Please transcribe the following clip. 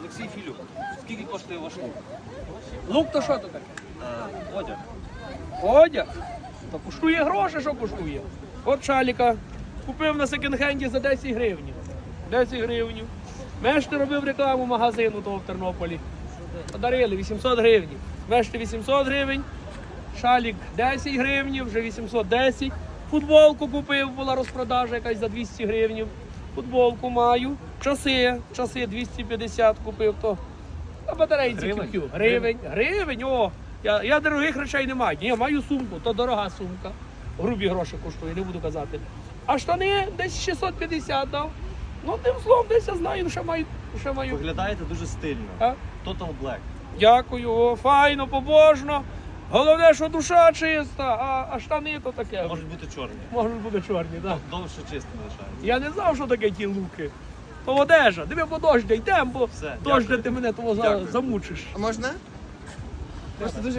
Олексій Філюк. Скільки коштує ваш лук? Лук то що то таке? Е, Одяг. Одяг. То коштує гроші, що коштує. От шаліка. Купив на секонд-хенді за 10 гривень. 10 гривень. Мешти робив рекламу магазину того в Тернополі. Подарили 800 гривень. Мешти 800 гривень. Шалік 10 гривень, вже 810. Футболку купив, була розпродажа якась за 200 гривень. Футболку маю. Часи, часи 250 купив. То на батарейці Гривень? купив. Гривень, гривень, о. Я, я дорогих речей не маю. Ні, маю сумку, то дорога сумка. Грубі гроші коштує, не буду казати. А штани десь 650 дав. Ну, тим словом, десь я знаю, що маю. Що маю. Виглядаєте дуже стильно. А? Total Black. Дякую, о, файно, побожно. Головне, що душа чиста, а, а штани то таке. Можуть бути чорні. Можуть бути чорні, так. Довше чисте, лишається. Я не знав, що таке ті луки. То одежа. Диви, бо дождя йдемо, бо Все, дякую. ти мене того за- Дякую. замучиш. А можна? Просто дуже